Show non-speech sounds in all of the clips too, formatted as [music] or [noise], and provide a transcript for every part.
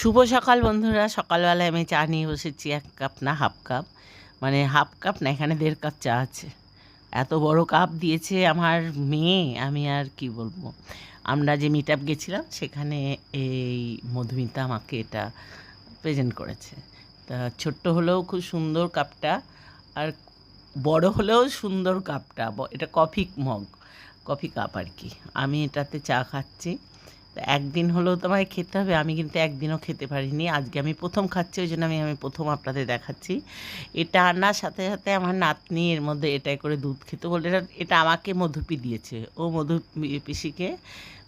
শুভ সকাল, বন্ধুরা। সকালবেলায় আমি চা নিয়ে বসেছি, এক কাপ না, হাফ কাপ। মানে হাফ কাপ না, এখানে দেড় কাপ চা আছে। এত বড় কাপ দিয়েছে আমার মেয়ে, আমি আর কি বলব? আমরা যে মিট আপ গেছিলাম, সেখানে এই মধুমিতা আমাকে এটা প্রেজেন্ট করেছে। তা ছোট্ট হলেও খুব সুন্দর কাপটা, আর বড় হলেও সুন্দর কাপটা। এটা কফি মগ কফি কাপ আর কি। আমি এটাতে চা খাচ্ছি। একদিন হলেও তোমায় খেতে হবে, আমি কিন্তু একদিনও খেতে পারিনি। আজকে আমি প্রথম খাচ্ছি, ওই জন্য আমি আমি প্রথম আপনাদের দেখাচ্ছি। এটা আনার সাথে সাথে আমার নাতনি এর মধ্যে এটাই করে দুধ খেতে বলে এটা আমাকে মধুপি দিয়েছে। ও মধু পিসিকে,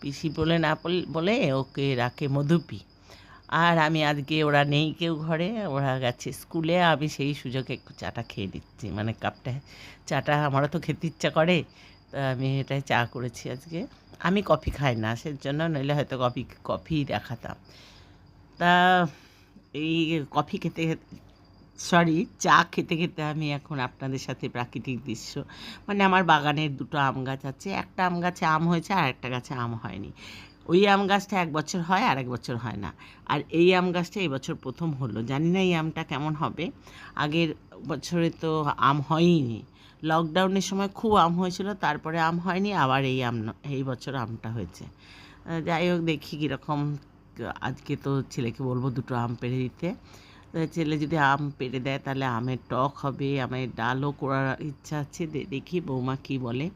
পিসি বলে না বলে ওকে রাখে মধুপি। আর আমি আজকে, ওরা নেই কেউ ঘরে, ওরা গেছে স্কুলে, আমি সেই সুযোগে একটু চাটা খেয়ে দিচ্ছি মানে কাপটা, চাটা, আমারও তো খেতে ইচ্ছা করে, তা আমি এটাই চা করেছি আজকে। আমি কফি খাই না, সেজন্য নইলে হয়তো কফি কফি দেখাতাম। তা এই কফি খেতে সরি চা খেতে খেতে আমি এখন আপনাদের সাথে প্রাকৃতিক দৃশ্য। মানে আমার বাগানের দুটো আম গাছ আছে, একটা আম গাছে আম হয়েছে আর একটা গাছে আম হয়নি। ওই আম গাছটা এক বছর হয় আর এক বছর হয় না। আর এই আম গাছটা এই বছর প্রথম হলো। জানি না এই আমটা কেমন হবে। আগের বছরে তো আম হয়ইনি। লকডাউনের সময় খুব আম হয়েছিল, তারপরে আম হয়নি, আবার এই আম এই বছর আমটা হয়েছে। যাই হোক, দেখি কীরকম, আজকে তো ছেলেকে বলব দুটো আম পেড়ে দিতে। ছেলে যদি আম পেড়ে দেয়, তাহলে আমের টক হবে, আমের ডালও করার ইচ্ছা আছে দেখি বৌমা কী বলে।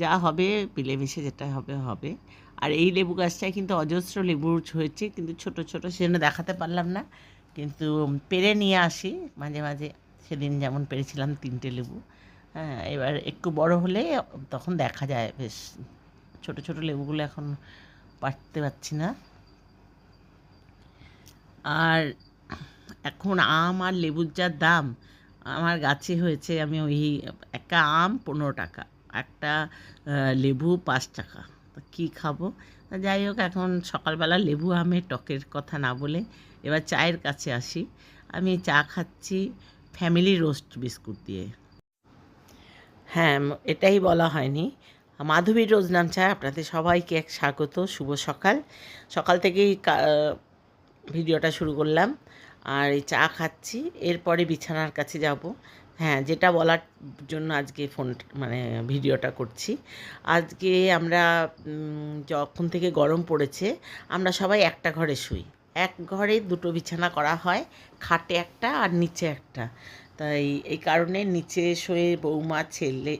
যা হবে মিলেমিশে যেটা হবে হবে। আর এই লেবু গাছটায় কিন্তু অজস্র লেবু হয়েছে, কিন্তু ছোট ছোট সেজন্য দেখাতে পারলাম না। কিন্তু পেরে নিয়ে আসি, মাঝে মাঝে। সেদিন যেমন পেরেছিলাম তিনটে লেবু। হ্যাঁ এবার একটু বড় হলে তখন দেখা যায়। বেশ ছোট ছোট লেবুগুলো এখন পারতে পারছি না। আর এখন আম আর লেবুর যা দাম, আমার গাছে হয়েছে আমি ওই একটা আম পনেরো টাকা, একটা লেবু পাঁচ টাকা। কী খাব? যাই হোক, এখন সকালবেলা লেবু আমের টকের কথা না বলে এবার চায়ের কাছে আসি। আমি চা খাচ্ছি ফ্যামিলি রোস্ট বিস্কুট দিয়ে। হ্যাঁ এটাই বলা হয়নি। মাধবী রোজ নাম চা আপনাদের সবাইকে এক স্বাগত, শুভ সকাল। সকাল থেকেই ভিডিওটা শুরু করলাম। আর এই চা খাচ্ছি, এরপরে বিছানার কাছে যাব। হ্যাঁ যেটা বলার জন্য আজকে ফোন মানে ভিডিওটা করছি। আজকে আমরা যখন থেকে গরম পড়েছে, আমরা সবাই একটা ঘরে শুই। এক ঘরে দুটো বিছানা করা হয়, খাটে একটা আর নিচে একটা। তাই এই কারণে নিচে শোয়ে বৌমা, ছেলে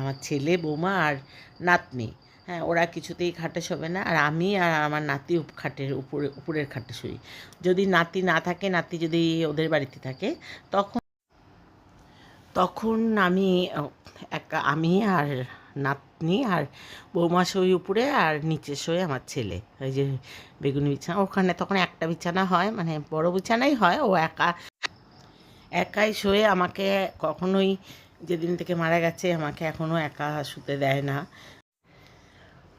আমার ছেলে, বৌমা আর নাতনি। হ্যাঁ ওরা কিছুতেই খাটে শোবে না। আর আমি আর আমার নাতি খাটের উপরে, উপরের খাটে শুই। যদি নাতি না থাকে, নাতি যদি ওদের বাড়িতে থাকে, তখন তখন আমি, একা, আমি আর নাতনি আর বৌমা শোই উপরে আর নিচে শোয় আমার ছেলে। ওই যে বেগুনি বিছানা, ওখানে তখন একটা বিছানা হয় মানে বড় বিছানাই হয়। ও একা একাই শুয়ে আমাকে কখনোই যেদিন থেকে মারা গেছে আমাকে এখনও একা শুতে দেয় না।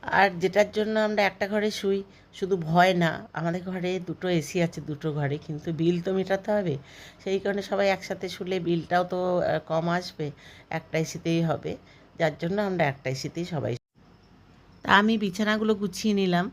আর যেটার জন্য আমরা একটা ঘরে শুই, শুধু ভয় না, আমাদের ঘরে দুটো এসি আছে, দুটো ঘরে, কিন্তু বিল তো মেটাতে হবে। সেই কারণে সবাই একসাথে শুলে বিলটাও তো কম আসবে, একটা এসিতেই হবে। যার জন্য আমরা একটা এসিতেই সবাই তা আমি বিছানাগুলো গুছিয়ে নিলাম।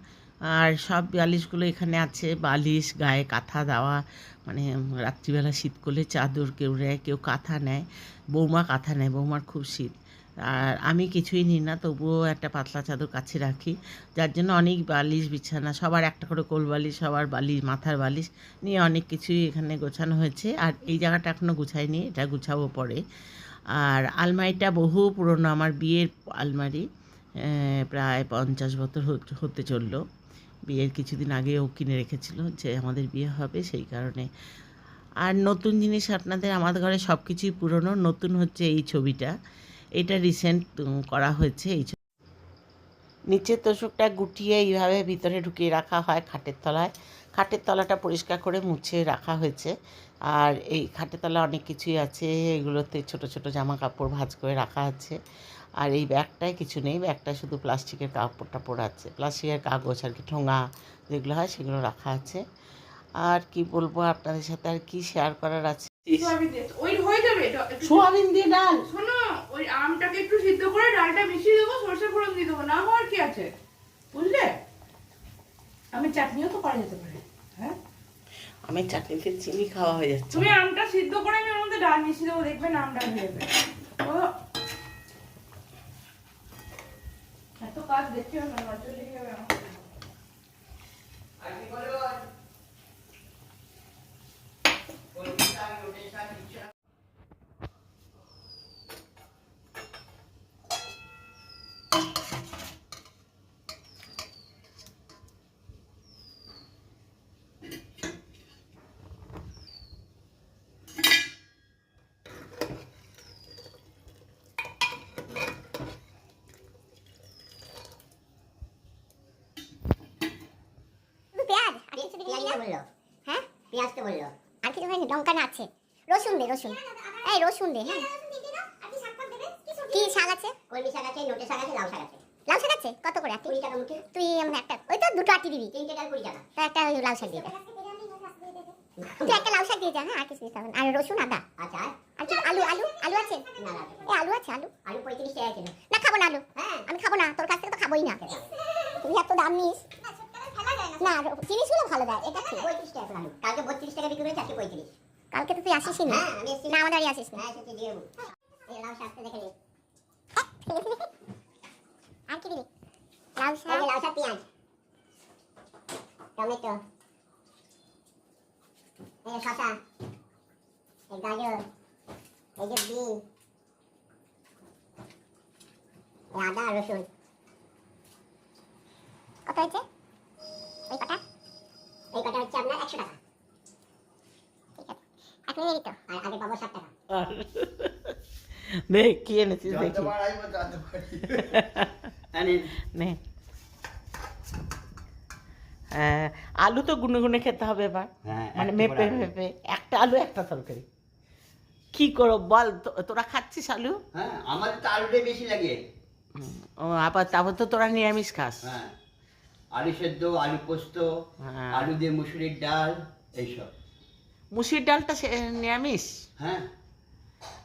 আর সব বালিশগুলো এখানে আছে, বালিশ, গায়ে কাঁথা দেওয়া মানে রাত্রিবেলা শীত করলে চাদর কেউ নেয়, কেউ কাঁথা নেয়, বৌমা কাঁথা নেয়, বৌমার খুব শীত। আর আমি কিছুই নিই না, তবুও একটা পাতলা চাদর কাছে রাখি, যার জন্য অনেক বালিশ, বিছানা, সবার একটা করে কোল বালিশ, সবার বালিশ, মাথার বালিশ নিয়ে অনেক কিছুই এখানে গোছানো হয়েছে। আর এই জায়গাটা এখনও গুছাইনি, এটা গুছাবো পরে। আর আলমারিটা বহু পুরনো, আমার বিয়ের আলমারি প্রায় পঞ্চাশ বছর হতে- হতে চলল। বিয়ের কিছুদিন আগে ও কিনে রেখেছিল যে আমাদের বিয়ে হবে, সেই কারণে। আর নতুন জিনিস আপনাদের আমাদের ঘরে সব কিছুই পুরনো, নতুন হচ্ছে এই ছবিটা। এটা রিসেন্ট করা হয়েছে এই ছবি নিচের তোষকটা গুটিয়ে এইভাবে ভিতরে ঢুকিয়ে রাখা হয় খাটের তলায়। খাটের তলাটা পরিষ্কার করে মুছে রাখা হয়েছে। আর এই খাটের তলায় অনেক কিছুই আছে, এগুলোতে ছোট ছোট জামা কাপড় ভাজ করে রাখা আছে। আর এই ব্যাগটায় কিছু নেই ব্যাগটায় শুধু প্লাস্টিকের কাপড় টাপড় আছে। প্লাস্টিকের কাগজ আর কি ঠোঙা যেগুলো হয় সেগুলো রাখা আছে। আর কি বলব আপনাদের সাথে আর কি শেয়ার করার আছে? সোয়াবিন দিয়ে ডাল? শোনো ওই আমটাকে একটু সিদ্ধ করে ডালটা মিশিয়ে দেবো সরষে ফোড়ন দিয়ে দেবো না হওয়ার কি আছে? বুঝলে? আমি চাটনিও তো করা যেতে পারে হ্যাঁ? আমি চাটনিতে চিনি খাওয়া হয়ে যাচ্ছে। তুমি আমটা সিদ্ধ করে আমি ওর মধ্যে ডাল মিশিয়ে দেবো দেখবে না আমটা হয়ে যাবে। ও, এত কাজ দেখতে হবে না নজর লেগে যাবে আমার। শুধু পেঁয়াজ আর কিছু দিবি না বলল হ্যাঁ? পেঁয়াজ তো বলল আর কিছু হয়নি লঙ্কা না আছে। রসুন দে রসুন। এই রসুন দে হ্যাঁ। কি শাক আছে? কলমি শাক আছে নোটে শাক আছে লাউ শাক আছে। লাউ শাক আছে? কত করে? আটি টাকা মুঠে। তুই এমন একটা ওই তো দুটো আটি দিবি। তিনটে ডাল কুড়ি টাকা। তা একটা ওই লাউ শাক দিয়ে তুই একটা লাউ শাক দিয়ে যা হ্যাঁ আর কিছু দিতে আর রসুন আদা। আচ্ছা আর? কি আলু আলু আলু আছে? না না আলু আছে আলু। আলু পঁয়ত্রিশ টাকা কিলো। না খাব না আলু। হ্যাঁ। আমি খাব না তোর কাছ থেকে তো খাবোই না। তুই এত দাম নিস। না জিনিসগুলো ভালো দেয় এটা ঠিক। পঁয়ত্রিশ টাকা করে আলু কালকে বত্রিশ টাকা বিক্রি করেছে আজকে পঁয়ত্রিশ। কালকে তো তুই আসিসই না। আমাদের বাড়ি আসিস না হ্যাঁ এসেছি দিয়ে এই লাউ শাকটা দেখে নে। [laughs] আর কি দিবি? লাউ শাক? লাউ শাক পেঁয়াজ। টমেটো। এই যে শসা। এই গাজর। এই যে বিন। এই আদা রসুন। কত হয়েছে? ওই কটা এই কটা হচ্ছে আপনার একশো টাকা। ঠিক আছে তো আর আগে পাবো ষাট টাকা। দেখ কি এনেছিস দেখি। [laughs] নে। হ্যাঁ আলু তো গুনে গুনে খেতে হবে এবার। হ্যাঁ, মানে মেপে মেপে। একটা আলু একটা তরকারি। কি করো বল তোরা খাচ্ছিস আলু? হ্যাঁ আমাদের তো আলুটাই বেশি লাগে। ও আবার তারপর তো তোরা নিরামিষ খাস। হ্যাঁ। আলু সেদ্ধ আলু পোস্ত হ্যাঁ। আলু দিয়ে মুসুরির ডাল এইসব। মুসির ডালটা সে- নিরামিষ? হ্যাঁ।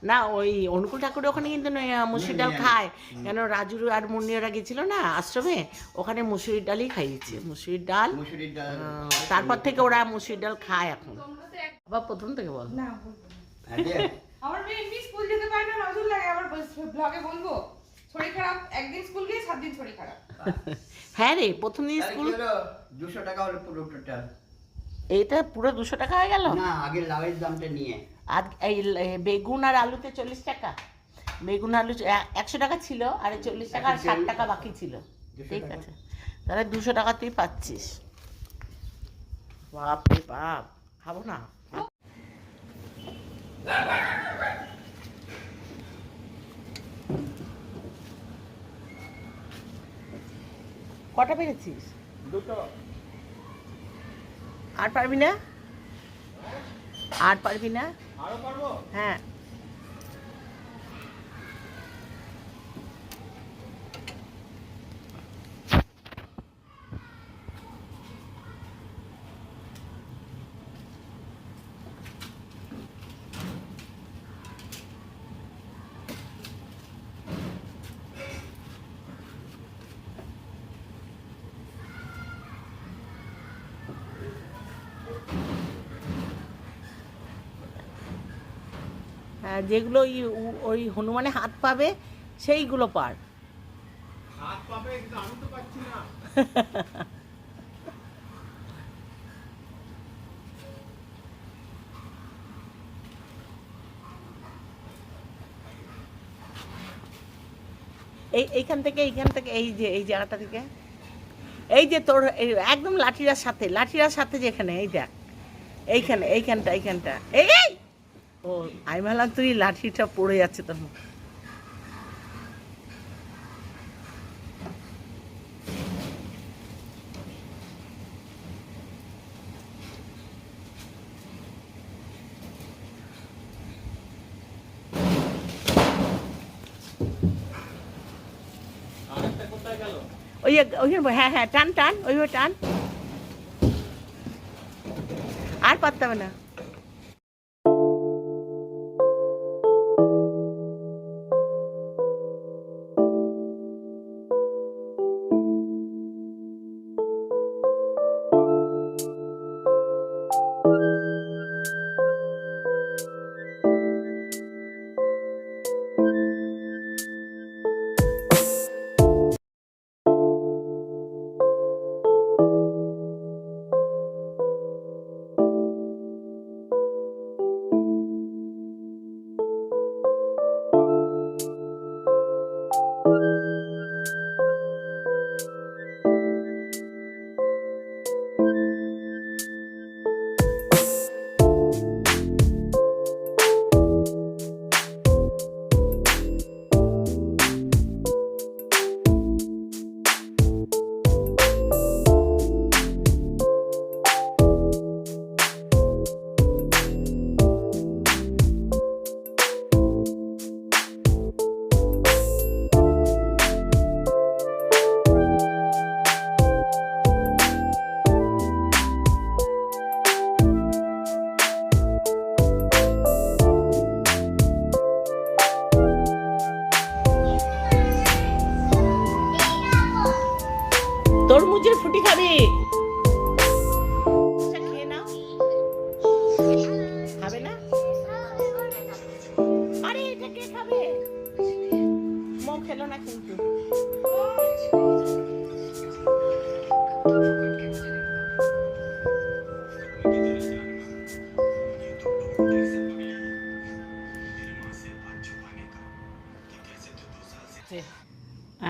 না ওই অনুকূল ঠাকুরের ওখানে কিন্তু নয়, মুসুর ডাল খায়। কেন রাজুর আর মুন্নিরা গেছিল না আশ্রমে? ওখানে মুসুরির ডালই খাইয়েছে। মুসুরির ডাল মুসুরির ডাল তারপর থেকে ওরা মুসুরির ডাল খায় এখন। আবার প্রথম থেকে বল। না বলব না। হ্যাঁ? আমার মেয়ে স্কুল যেতে পারে না নজর লাগে। আবার ব্লগে বলব? শরীর খারাপ একদিন স্কুল গিয়ে সাত দিন শরীর খারাপ। হ্যাঁ রে প্রথম দিন স্কুল দুশো টাকা হলো পুরো টোটাল এইটা পুরো দুশো টাকা হয়ে গেল? না আগে লাউয়ের দামটা নিয়ে। আর এই বেগুন আর আলুতে চল্লিশ টাকা। বেগুন আলু একশো টাকা ছিল আর চল্লিশ টাকা আর ষাট টাকা। বাকি ছিল। ঠিক আছে। তাহলে দুশো টাকা তুই পাচ্ছিস। বাপ রে বাপ। খাব না? কটা পেরেছিস? দুটো। আর পারবি না? আর পারবি না? হ্যাঁ। যেগুলো ওই হনুমানে হাত পাবে সেইগুলো পার। এই এইখান থেকে এইখান থেকে এই যে এই জায়গাটা থেকে এই যে তোর একদম লাঠিরার সাথে লাঠিরার সাথে যেখানে এই দেখ। এইখানে এইখানটা এইখানটা। এই এই! ও, আমি ভাবলাম তুই লাঠিটা পড়ে যাচ্ছে গেল ওই ওইখানে হ্যাঁ হ্যাঁ টান টান, ওইভাবে টান। আর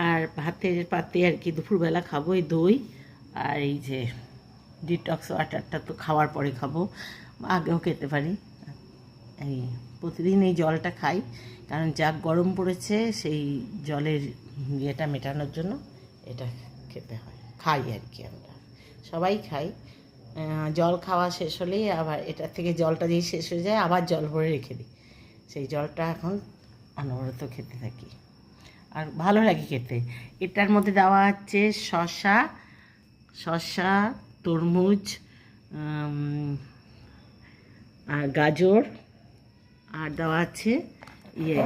আর ভাতের পাতে আর কি দুপুরবেলা খাব এই দই আর এই যে ডিটক্স ওয়াটারটা তো খাওয়ার পরে খাব। আগেও খেতে পারি। এই প্রতিদিন এই জলটা খাই। কারণ যা গরম পড়েছে, সেই জলের ইয়েটা মেটানোর জন্য এটা খেতে হয়। খাই আর কি আমরা। সবাই খাই। জল খাওয়া শেষ হলেই আবার এটা থেকে জলটা যেই শেষ হয়ে যায়, আবার জল ভরে রেখে দিই। সেই জলটা এখন অনবরত খেতে থাকি। আর ভালো লাগে খেতে। এটার মধ্যে দেওয়া আছে শশা শশা তরমুজ আর গাজর। আর দেওয়া আছে ইয়ে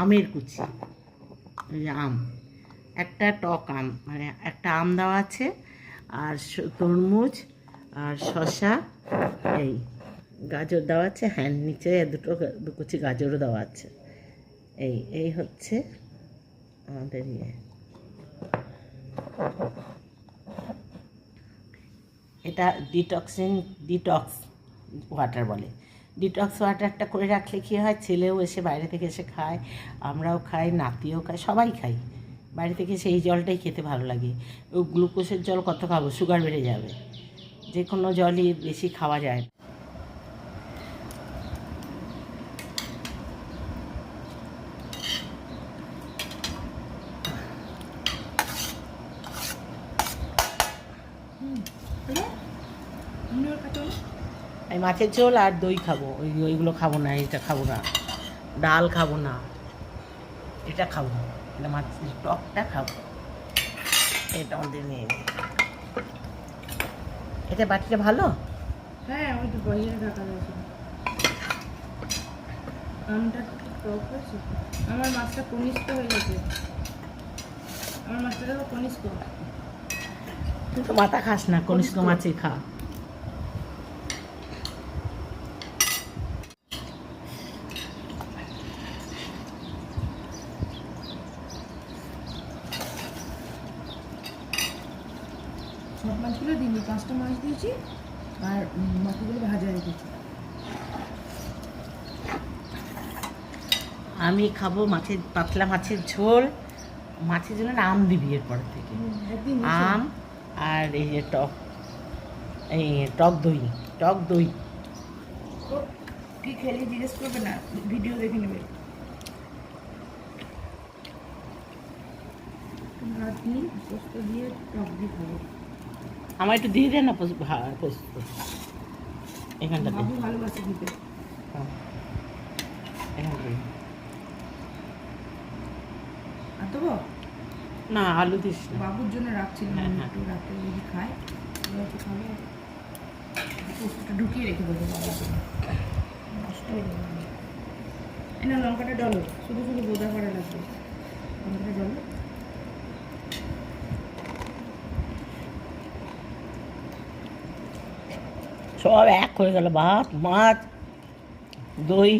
আমের কুচি আম। একটা টক আম মানে একটা আম দেওয়া আছে, আর তরমুজ, আর শসা, এই গাজর দেওয়া আছে হ্যাঁ নিচে দুটো কুচি গাজরও দেওয়া আছে। এই এই হচ্ছে আমাদের ইয়ে। এটা ডিটক্সিং ডিটক্স ওয়াটার বলে। ডিটক্স ওয়াটারটা করে রাখলে কী হয় ছেলেও এসে বাইরে থেকে এসে খায় আমরাও খাই নাতিও খায় সবাই খাই বাইরে থেকে সেই জলটাই খেতে ভালো লাগে ও গ্লুকোজের জল কত খাব সুগার বেড়ে যাবে যে কোনো জলই বেশি খাওয়া যায় না। আমি মাছের ঝোল আর দই খাব। ওই ওইগুলো খাব না এটা খাব না। ডাল খাব না। এটা খাব। এটা মাছের টকটা খাব। এটা আমাদের নিয়ে নিই। এটা বাটিটা ভালো? হ্যাঁ ওই তো বাইরে রাখা রয়েছে। আমটা টক আমার মাছটা কনিষ্ঠ হয়ে গেছে। আমার মাছটা কনিষ্ঠ। তুই তো মাথা খাস না কনিষ্ঠ মাছই খা। পাঁচটা মাছ দিয়েছি আর বাকিগুলো ভাজা রেখেছি। আমি খাব মাছের পাতলা মাছের ঝোল। মাছের না আম দিবি এরপর থেকে। আম আর এই যে টক এই টক দই টক দই। কি খেলি জিজ্ঞেস করবে না ভিডিও দেখে নেবে। ভাত নিই পোস্ত দিয়ে টক দিয়ে খাব। আমার একটু দিয়ে দে না পোস- পোস্ত এখানটাতে। বাবু ভালোবাসে দিতে। হ্যাঁ। না আলু দিস বাবুর জন্য রাখছিলাম হ্যাঁ, হ্যাঁ। একটু রাতে যদি খায় পোস্তটা ঢুকিয়ে রেখে দেবো বাবার জন্য। নষ্ট হয়ে যাবে। না লঙ্কাটা ডলো শুধু শুধু বোদা করা লাগবে। লঙ্কাটা ডলো সব এক হয়ে গেল ভাত মাছ দই